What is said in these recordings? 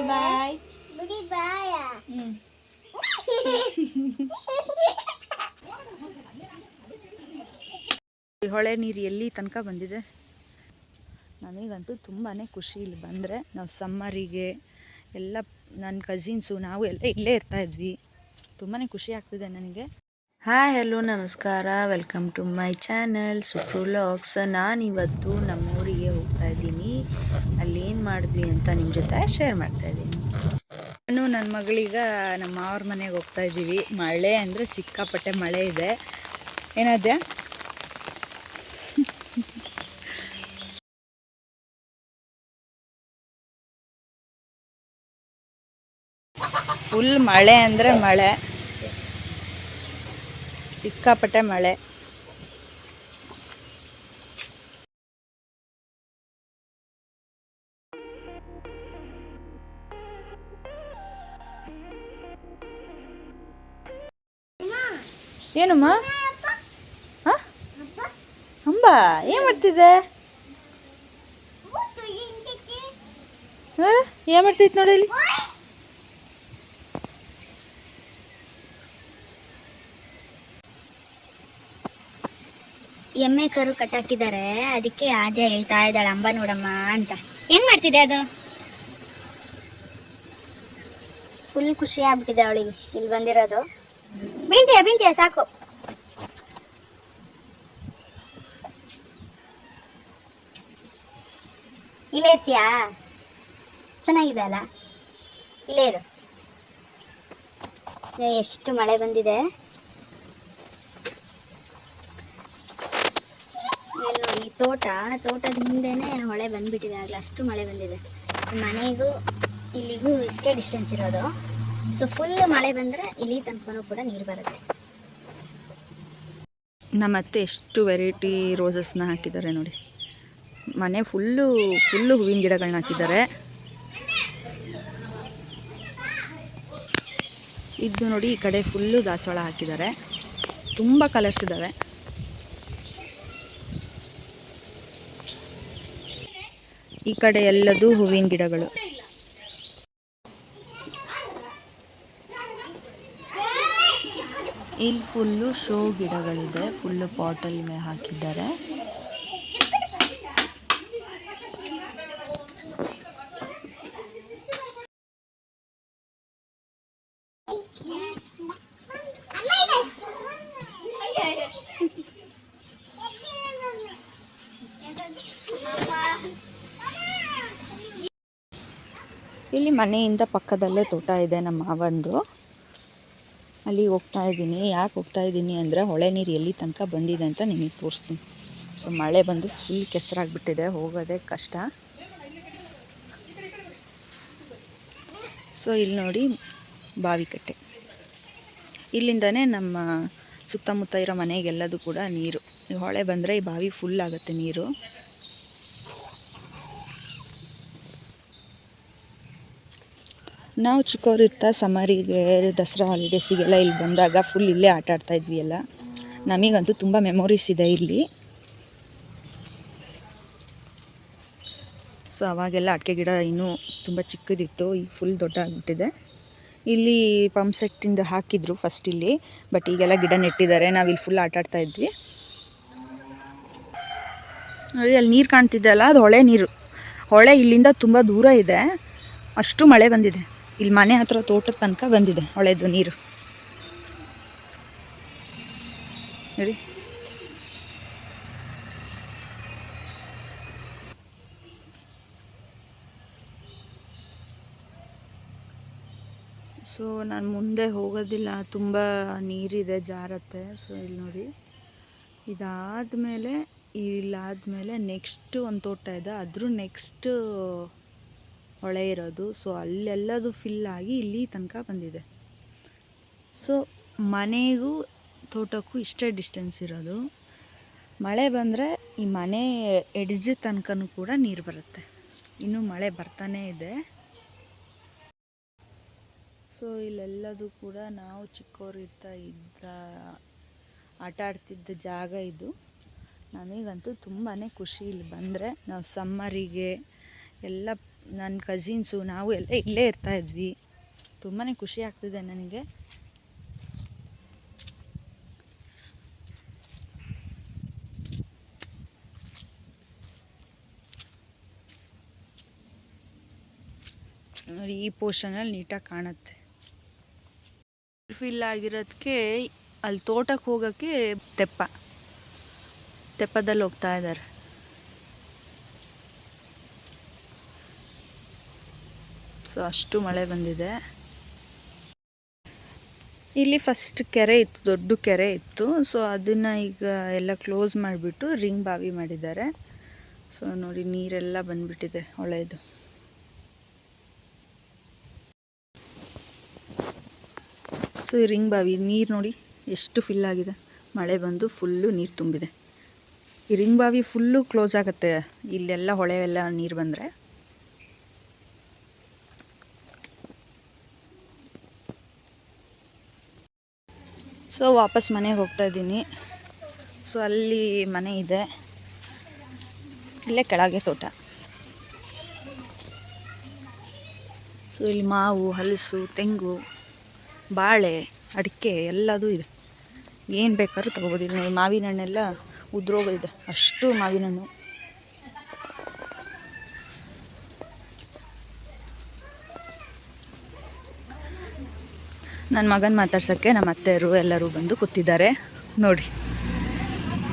ಬಾಯ್ ಬಿಡಿ ಬಾಯ ಹ್ಞೂ ಹೊಳೆ ನೀರು ಎಲ್ಲಿ ತನಕ ಬಂದಿದೆ? ನನಗಂತೂ ತುಂಬಾ ಖುಷಿ ಇಲ್ಲಿ ಬಂದರೆ ನಾವು ಸಮ್ಮರಿಗೆ ಎಲ್ಲ ನನ್ನ ಕಸಿನ್ಸು ನಾವು ಎಲ್ಲ ಇಲ್ಲೇ ಇರ್ತಾ ಇದ್ವಿ. ತುಂಬಾ ಖುಷಿ ಆಗ್ತಿದೆ ನನಗೆ. ಹಾಯ್ ಹಲೋ ನಮಸ್ಕಾರ. ವೆಲ್ಕಮ್ ಟು ಮೈ ಚಾನಲ್ ಸುಪ್ರೂಲಾಕ್ಸ್ ನಾನಿವತ್ತು ನಮ್ಮೂರಿಗೆ ಹೋಗ್ತಾ ಇದ್ದೀನಿ. ಅಲ್ಲಿ ಏನು ಮಾಡಿದ್ವಿ ಅಂತ ನಿಮ್ಮ ಜೊತೆ ಶೇರ್ ಮಾಡ್ತಾ ಇದ್ದೀನಿ. ನಾನು ನನ್ನ ಮಗಳೀಗ ನಮ್ಮ ಮಾವ್ರ ಮನೆಗೆ ಹೋಗ್ತಾ ಇದ್ದೀವಿ. ಮಳೆ ಅಂದರೆ ಸಿಕ್ಕಾಪಟ್ಟೆ ಮಳೆ ಇದೆ. ಏನಾದ್ಯಾ? ಫುಲ್ ಮಳೆ ಅಂದರೆ ಮಳೆ. ಸಿಕ್ಕಾಪಟ್ಟೆ ಮಳೆ. ಏನಮ್ಮ? ಅಂಬ, ಏನು ಮಾಡ್ತಿದ್ದೆ? ಏನು ಮಾಡ್ತಿತ್ತು ನೋಡಿ ಇಲ್ಲಿ? ಎಮ್ಮೆ ಕರು ಕಟ್ಟಾಕಿದ್ದಾರೆ. ಅದಕ್ಕೆ ಆದ್ಯ ಹೇಳ್ತಾ ಇದ್ದಾಳೆ ಅಂಬ ನೋಡಮ್ಮ ಅಂತ. ಏನ್ ಮಾಡ್ತಿದೆ ಅದು? ಫುಲ್ ಖುಷಿ ಆಗ್ಬಿಟ್ಟಿದೆ ಅವಳಿಗೆ. ಇಲ್ಲಿ ಬಂದಿರೋದು. ಬೀಳ್ತೀಯ ಬೀಳ್ತೀಯ, ಸಾಕು. ಇಲ್ಲೇ ಇರ್ತೀಯಾ? ಚೆನ್ನಾಗಿದೆ ಅಲ್ಲ? ಇಲ್ಲೇ ಇರು. ಎಷ್ಟು ಮಳೆ ಬಂದಿದೆ. ನೋಡಿ, ತೋಟ, ತೋಟದ ಹಿಂದೆನೆ ಹೊಳೆ ಬಂದ್ಬಿಟ್ಟಿದೆ. ಆಗ್ಲೇ ಅಷ್ಟು ಮಳೆ ಬಂದಿದೆ. ಮನೆಗೂ, ಇಲ್ಲಿಗೂ ಇಷ್ಟೇ ಡಿಸ್ಟೆನ್ಸ್ ಇರೋದು. ಸೊ ಫುಲ್ ಮಳೆ ಬಂದರೆ ಇಲ್ಲಿ ತನಕನೂ ಕೂಡ ನೀರು ಬರುತ್ತೆ. ನಮ್ಮ ಅತ್ತೆ ಎಷ್ಟು ವೆರೈಟಿ ರೋಸಸ್ನ ಹಾಕಿದ್ದಾರೆ ನೋಡಿ. ಮನೆ ಫುಲ್ಲು ಫುಲ್ಲು ಹೂವಿನ ಗಿಡಗಳನ್ನ ಹಾಕಿದ್ದಾರೆ. ಇದು ನೋಡಿ, ಈ ಕಡೆ ಫುಲ್ಲು ದಾಸವಾಳ ಹಾಕಿದ್ದಾರೆ. ತುಂಬ ಕಲರ್ಸ್ ಇದ್ದಾವೆ. ಈ ಕಡೆ ಎಲ್ಲದೂ ಹೂವಿನ ಗಿಡಗಳು. ಇಲ್ಲಿ ಫುಲ್ಲು ಶೋ ಗಿಡಗಳಿದೆ, ಫುಲ್ಲು ಪಾಟಲ್ ಮೇ ಹಾಕಿದ್ದಾರೆ. ಇಲ್ಲಿ ಮನೆಯಿಂದ ಪಕ್ಕದಲ್ಲೇ ತೋಟ ಇದೆ ನಮ್ಮ ಮಾವಂದು. ಅಲ್ಲಿ ಹೋಗ್ತಾ ಇದ್ದೀನಿ. ಯಾಕೆ ಹೋಗ್ತಾ ಇದ್ದೀನಿ ಅಂದರೆ ಹೊಳೆ ನೀರು ಎಲ್ಲಿ ತನಕ ಬಂದಿದೆ ಅಂತ ನಿಮಗೆ ತೋರಿಸ್ತೀನಿ. ಸೊ ಮಳೆ ಬಂದು ಫುಲ್ ಕೆಸರಾಗ್ಬಿಟ್ಟಿದೆ. ಹೋಗೋದೇ ಕಷ್ಟ. ಸೊ ಇಲ್ಲಿ ನೋಡಿ ಬಾವಿಕಟ್ಟೆ. ಇಲ್ಲಿಂದನೇ ನಮ್ಮ ಸುತ್ತಮುತ್ತ ಇರೋ ಮನೆಗೆಲ್ಲದೂ ಕೂಡ ನೀರು. ಹೊಳೆ ಬಂದರೆ ಈ ಬಾವಿ ಫುಲ್ ಆಗುತ್ತೆ ನೀರು. ನಾವು ಚಿಕ್ಕವ್ರು ಇರ್ತಾ ಸಮರಿಗೆ, ದಸರಾ ಹಾಲಿಡೇಸಿಗೆಲ್ಲ ಇಲ್ಲಿ ಬಂದಾಗ ಫುಲ್ ಇಲ್ಲೇ ಆಟ ಆಡ್ತಾ ಇದ್ವಿ ಎಲ್ಲ. ನಮಗಂತೂ ತುಂಬ ಮೆಮೊರೀಸ್ ಇದೆ ಇಲ್ಲಿ. ಸೊ ಅವಾಗೆಲ್ಲ ಅಡಿಕೆ ಗಿಡ ಇನ್ನೂ ತುಂಬ ಚಿಕ್ಕದಿತ್ತು, ಈಗ ಫುಲ್ ದೊಡ್ಡ ಆಗಿಬಿಟ್ಟಿದೆ ಇಲ್ಲಿ ಪಂಪ್ ಸೆಟ್ಟಿಂದ ಹಾಕಿದ್ರು ಫಸ್ಟ್ ಇಲ್ಲಿ ಬಟ್ ಈಗೆಲ್ಲ ಗಿಡ ನೆಟ್ಟಿದ್ದಾರೆ, ನಾವು ಇಲ್ಲಿ ಫುಲ್ ಆಟ ಆಡ್ತಾ ಇದ್ವಿ. ನೋಡಿ ಅಲ್ಲಿ ನೀರು ಕಾಣ್ತಿದ್ದಲ್ಲ ಅದು ಹೊಳೆ ನೀರು. ಹೊಳೆ ಇಲ್ಲಿಂದ ತುಂಬ ದೂರ ಇದೆ. ಅಷ್ಟು ಮಳೆ ಬಂದಿದೆ. ಇಲ್ಲಿ ಮನೆ ಹತ್ರ ತೋಟದ ತನಕ ಬಂದಿದೆ ಹೊಳೆದು ನೀರು. ನೋಡಿ. ಸೊ ನಾನು ಮುಂದೆ ಹೋಗೋದಿಲ್ಲ, ತುಂಬ ನೀರಿದೆ, ಜಾರತ್ತೆ. ಸೊ ಇಲ್ಲಿ ನೋಡಿ. ಇದಾದ ಮೇಲೆ ಇಲ್ಲಾದ ಮೇಲೆ ನೆಕ್ಸ್ಟ್ ಒಂದು ತೋಟ ಇದೆ. ಅದ್ರ ನೆಕ್ಸ್ಟ್ ಹೊಳೆ ಇರೋದು. ಸೊ ಅಲ್ಲೆಲ್ಲದು ಫಿಲ್ ಆಗಿ ಇಲ್ಲಿ ತನಕ ಬಂದಿದೆ. ಸೊ ಮನೆಗೂ ತೋಟಕ್ಕೂ ಇಷ್ಟೇ ಡಿಸ್ಟೆನ್ಸ್ ಇರೋದು. ಮಳೆ ಬಂದರೆ ಈ ಮನೆ ಎಡ್ಜ್ ತನಕನೂ ಕೂಡ ನೀರು ಬರುತ್ತೆ. ಇನ್ನೂ ಮಳೆ ಬರ್ತಾನೇ ಇದೆ. ಸೊ ಇಲ್ಲೆಲ್ಲದು ಕೂಡ ನಾವು ಚಿಕ್ಕವರು ಇದ್ದ, ಆಟ ಆಡ್ತಿದ್ದ ಜಾಗ ಇದು. ನಮಗಂತೂ ತುಂಬಾ ಖುಷಿ ಇಲ್ಲಿ ಬಂದರೆ. ನಾವು ಸಮ್ಮರಿಗೆ ಎಲ್ಲ ನನ್ನ ಕಝಿನ್ಸು ನಾವು ಎಲ್ಲ ಇಲ್ಲೇ ಇರ್ತಾ ಇದ್ವಿ. ತುಂಬಾ ಖುಷಿ ಆಗ್ತಿದೆ ನನಗೆ. ನೋಡಿ, ಈ ಪೋರ್ಷನಲ್ಲಿ ನೀಟಾಗಿ ಕಾಣುತ್ತೆ. ಫಿಲ್ ಆಗಿರೋದಕ್ಕೆ ಅಲ್ಲಿ ತೋಟಕ್ಕೆ ಹೋಗೋಕ್ಕೆ ತೆಪ್ಪ. ತೆಪ್ಪದಲ್ಲಿ ಹೋಗ್ತಾ ಇದ್ದಾರೆ. ಸೊ ಅಷ್ಟು ಮಳೆ ಬಂದಿದೆ. ಇಲ್ಲಿ ಫಸ್ಟ್ ಕೆರೆ ಇತ್ತು, ದೊಡ್ಡ ಕೆರೆ ಇತ್ತು. ಸೊ ಅದನ್ನು ಈಗ ಎಲ್ಲ ಕ್ಲೋಸ್ ಮಾಡಿಬಿಟ್ಟು ರಿಂಗ್ ಬಾವಿ ಮಾಡಿದ್ದಾರೆ. ಸೊ ನೋಡಿ ನೀರೆಲ್ಲ ಬಂದ್ಬಿಟ್ಟಿದೆ ಹೊಳೆದು. ಸೊ ಈ ರಿಂಗ್ ಬಾವಿ, ನೀರು ನೋಡಿ ಎಷ್ಟು ಫಿಲ್ ಆಗಿದೆ. ಮಳೆ ಬಂದು ಫುಲ್ಲು ನೀರು ತುಂಬಿದೆ. ಈ ರಿಂಗ್ ಬಾವಿ ಫುಲ್ಲು ಕ್ಲೋಸ್ ಆಗುತ್ತೆ. ಇಲ್ಲೆಲ್ಲ ಹೊಳೆ ಎಲ್ಲ ನೀರು ಬಂದರೆ. ಸೊ ವಾಪಸ್ ಮನೆಗೆ ಹೋಗ್ತಾ ಇದ್ದೀನಿ. ಸೊ ಅಲ್ಲಿ ಮನೆ ಇದೆ. ಇಲ್ಲೇ ಕೆಳಗೆ ತೋಟ. ಸೊ ಇಲ್ಲಿ ಮಾವು, ಹಲಸು, ತೆಂಗು, ಬಾಳೆ, ಅಡಿಕೆ ಎಲ್ಲದೂ ಇದೆ. ಏನು ಬೇಕಾದ್ರೂ ತೊಗೋಬೋದು. ಇಲ್ಲಿ ಮಾವಿನ ಹಣ್ಣೆಲ್ಲ ಉದ್ರೋಗಿದೆ ಅಷ್ಟು ಮಾವಿನ ಹಣ್ಣು ನನ್ನ ಮಗನ ಮಾತಾಡ್ಸೋಕ್ಕೆ ನಮ್ಮ ಅತ್ತೆಯರು ಎಲ್ಲರೂ ಬಂದು ಕೂತಿದ್ದಾರೆ. ನೋಡಿ,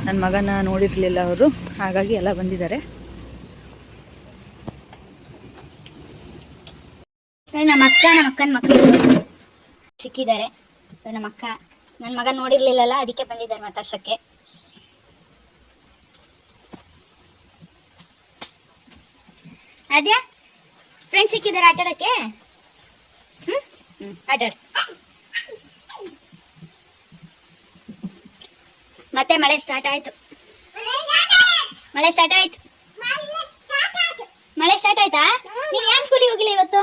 ನನ್ನ ಮಗನ ನೋಡಿರಲಿಲ್ಲ ಅವರು, ಹಾಗಾಗಿ ಎಲ್ಲ ಬಂದಿದ್ದಾರೆ. ನಮ್ಮ ಅಕ್ಕ, ನಮ್ಮ ಅಕ್ಕನ ಮಕ್ಕಳು ಸಿಕ್ಕಿದ್ದಾರೆ. ನಮ್ಮ ಅಕ್ಕ, ನನ್ನ ಮಗ ನೋಡಿರ್ಲಿಲ್ಲಲ್ಲ, ಅದಕ್ಕೆ ಬಂದಿದ್ದಾರೆ ಮಾತಾಡ್ಸಕ್ಕೆ. ಅದ್ಯಾ ಫ್ರೆಂಡ್ಸ್ ಸಿಕ್ಕಿದ್ದಾರೆ ಆಟಾಡಕ್ಕೆ? ಹ್ಮ್, ಆಟಾಡ. ಮತ್ತೆ ಮಳೆ ಸ್ಟಾರ್ಟ್ ಆಯ್ತು. ಮಳೆ ಸ್ಟಾರ್ಟ್ ಆಯ್ತು. ಮಳೆ ಸ್ಟಾರ್ಟ್ ಆಯ್ತಾ? ನೀನ್ ಯಾಕೆ ಸ್ಕೂಲಿಗೆ ಹೋಗಿಲ್ಲ ಇವತ್ತು?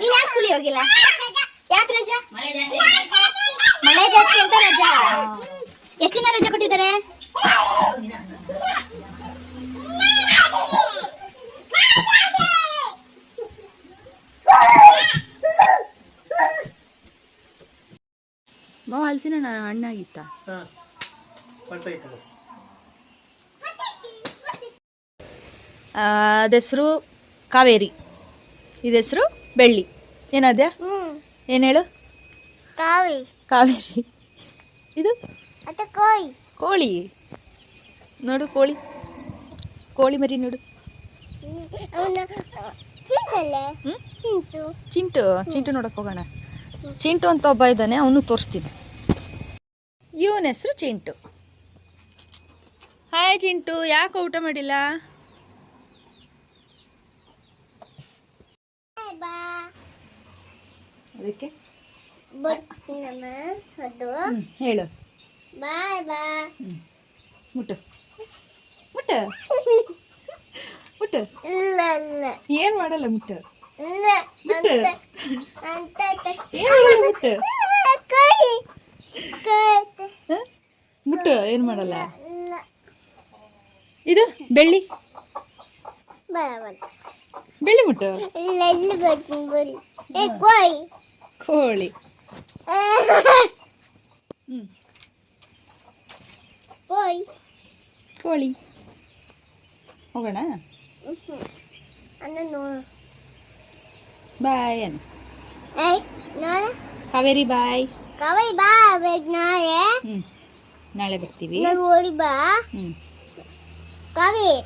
ನೀನ್ ಯಾಕೆ ಸ್ಕೂಲಿಗೆ ಹೋಗಿಲ್ಲ? ಯಾಕೆ ರಜಾ? ಮಳೆ ಜಾಸ್ತಿ ಅಂತ ರಜಾ. ಎಷ್ಟು ದಿನ ರಜಾ ಕೊಟ್ಟಿದ್ದಾರೆ ಮಾವ ಹಲಸಿನ ಹಣ್ಣಾಗಿತ್ತ? ಆಗಿತ್ತ ಅದೆಸರು ಇಟ್ಟು ಅದ ಹೆಸರು ಕಾವೇರಿ. ಇದೆಸರು ಹೆಸರು ಬೆಳ್ಳಿ. ಏನಾದ್ಯಾ? ಏನು ಹೇಳು? ಕಾವೇರಿ. ಕಾವೇರಿ. ಇದು? ಕೋಳಿ. ಕೋಯಿ ಕೋಳಿ. ನೋಡು ಕೋಳಿ. ಕೋಳಿ ಮರಿ ನೋಡು. ಚಿಂಟು. ಚಿಂಟು ಚಿಂಟು ನೋಡಕ್ ಹೋಗೋಣ. ಚಿಂಟು ಅಂತ ಒಬ್ಬ ಇದ್ದಾನೆ ಅವನು ತೋರಿಸ್ತೀನಿ. ಇವನ ಹೆಸರು ಚಿಂಟು. ಹಾಯ್ ಚಿಂಟು ಯಾಕೆ ಊಟ ಮಾಡಿಲ್ಲ? ಬಾ. ಅದಕ್ಕೆ? ಹೇಳು. ಬಾಯ್ ಬಾ. ಮುಟ್ಟು. ಮುಟ್ಟು. ಮುಟ್ಟು. ಇಲ್ಲ ಇಲ್ಲ. ಏನು ಮಾಡಲ್ಲ ಮುಟ್ಟು? ಇಲ್ಲ ಮುಟ್ಟು. ಅಂತ ಏನು ಮಾಡಲ್ಲ ಮುಟ್ಟು? ಮುಟ್ಟು ಏನು ಮಾಡಲ್ಲ ಇಲ್ಲ ಇದು ಬೆಳ್ಳಿ ಬರವಲ್ಲ ಬೆಳ್ಳಿ ಮುಟ್ಟು ಇಲ್ಲ ಇಲ್ಲಿ ಬರ್ತೀನಿ ಬರಿ ಏ ಕೋಯಿ ಕೋಳಿ ಹ್ಞೂ ಕೋಯಿ ಕೋಳಿ ಹೋಗೋಣ ಅನ್ನ ನೋಡು ಬಾಯ್ ಅನ್ ಏಯ್ ನೋಡ ಕಾವೇರಿ ಬಾಯ್ ಕವೈ ಬಾ ನಾಳೆ. ನಾಳೆ ಬರ್ತೀವಿ. ನಾನು ಓಡಿ ಬಾ. ಕವಿ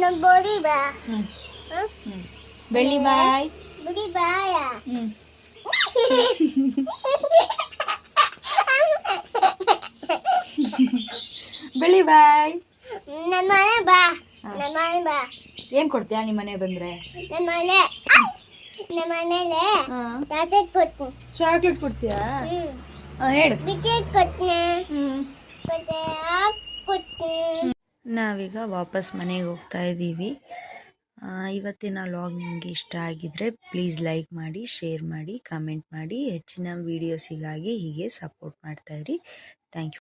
ನಾನು ಬೋಡಿ ಬಾ. ಹ್ಮ್? ಬೆಳ್ಳಿ ಬಾಯ್. ಬಿಡಿ ಬಾಯ. ಬೆಳ್ಳಿ ಬಾಯ್. ನನ್ನ ಮನೆ ಬಾ. ನನ್ನ ಮನೆ ಬಾ. ಏನು ಕೊಡ್ತೀಯಾ ನಿಮ್ಮ ಮನೆ ಬಂದ್ರೆ? ನನ್ನ ಮನೆ. ನಮ್ಮ ಮನೇಲೆ ಚಾಕ್ಲೇಟ್ ಕೊಡ್ತೀನಿ ಚಾಕ್ಲೇಟ್ ಕೊಡ್ತೀಯಾ? ಹೇಳು. ಬಿಸ್ಕೆಟ್ ಕೊಡ್ತೀನಿ ಮತ್ತೆ ಕೊಟ್ಟನೆ ನಾವೀಗ ವಾಪಸ್ ಮನೆಗೆ ಹೋಗ್ತಾ ಇದ್ದೀವಿ. ಆ, ಇವತ್ತಿನ ಲಾಗ್ ನಿಮಗೆ ಇಷ್ಟ ಆಗಿದ್ರೆ ಪ್ಲೀಸ್ ಲೈಕ್ ಮಾಡಿ ಶೇರ್ ಮಾಡಿ ಕಮೆಂಟ್ ಮಾಡಿ ಹೆಚ್ಚಿನ ವೀಡಿಯೋಸಿಗಾಗಿ ಹೀಗೆ ಸಪೋರ್ಟ್ ಮಾಡ್ತಾಯಿರಿ ಥ್ಯಾಂಕ್ ಯು